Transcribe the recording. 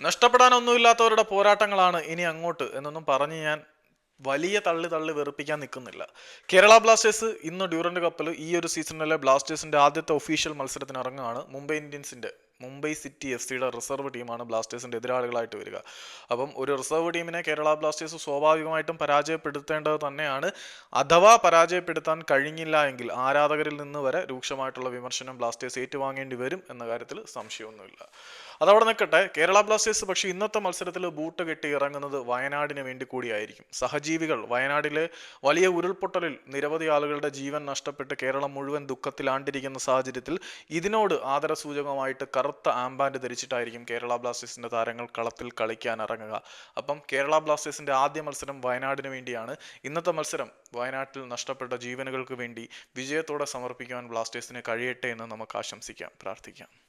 നഷ്ടപ്പെടാനൊന്നുമില്ലാത്തവരുടെ പോരാട്ടങ്ങളാണ് ഇനി അങ്ങോട്ട് എന്നൊന്നും പറഞ്ഞ് ഞാൻ വലിയ തള്ളി തള്ളി വെറുപ്പിക്കാൻ നിൽക്കുന്നില്ല. കേരള ബ്ലാസ്റ്റേഴ്സ് ഇന്ന് ഡ്യൂറന്റ് കപ്പിൽ ഈ ഒരു സീസണിലെ ബ്ലാസ്റ്റേഴ്സിന്റെ ആദ്യത്തെ ഒഫീഷ്യൽ മത്സരത്തിന് ഇറങ്ങുകയാണ്. മുംബൈ ഇന്ത്യൻസിന്റെ മുംബൈ സിറ്റി എഫ് സിയുടെ റിസർവ് ടീമാണ് ബ്ലാസ്റ്റേഴ്സിന്റെ എതിരാളികളായിട്ട് വരിക. അപ്പം ഒരു റിസർവ് ടീമിനെ കേരള ബ്ലാസ്റ്റേഴ്സ് സ്വാഭാവികമായിട്ടും പരാജയപ്പെടുത്തേണ്ടത് തന്നെയാണ്. അഥവാ പരാജയപ്പെടുത്താൻ കഴിഞ്ഞില്ല എങ്കിൽ ആരാധകരിൽ നിന്ന് വരെ രൂക്ഷമായിട്ടുള്ള വിമർശനം ബ്ലാസ്റ്റേഴ്സ് ഏറ്റുവാങ്ങേണ്ടി വരും എന്ന കാര്യത്തിൽ സംശയമൊന്നുമില്ല. അതവിടെ നിൽക്കട്ടെ. കേരള ബ്ലാസ്റ്റേഴ്സ് പക്ഷേ ഇന്നത്തെ മത്സരത്തിൽ ബൂട്ട് കെട്ടി ഇറങ്ങുന്നത് വയനാടിന് വേണ്ടി കൂടിയായിരിക്കും. സഹജീവികൾ വയനാടിലെ വലിയ ഉരുൾപൊട്ടലിൽ നിരവധി ആളുകളുടെ ജീവൻ നഷ്ടപ്പെട്ട് കേരളം മുഴുവൻ ദുഃഖത്തിലാണ്ടിരിക്കുന്ന സാഹചര്യത്തിൽ ഇതിനോട് ആദരസൂചകമായിട്ട് കറുത്ത ആംബാൻഡ് ധരിച്ചിട്ടായിരിക്കും കേരള ബ്ലാസ്റ്റേഴ്സിന്റെ താരങ്ങൾ കളത്തിൽ കളിക്കാൻ ഇറങ്ങുക. അപ്പം കേരള ബ്ലാസ്റ്റേഴ്സിന്റെ ആദ്യ മത്സരം വയനാടിന് വേണ്ടിയാണ്. ഇന്നത്തെ മത്സരം വയനാട്ടിൽ നഷ്ടപ്പെട്ട ജീവനുകൾക്ക് വേണ്ടി വിജയത്തോടെ സമർപ്പിക്കുവാൻ ബ്ലാസ്റ്റേഴ്സിന് കഴിയട്ടെ എന്ന് നമുക്ക് ആശംസിക്കാം പ്രാർത്ഥിക്കാം.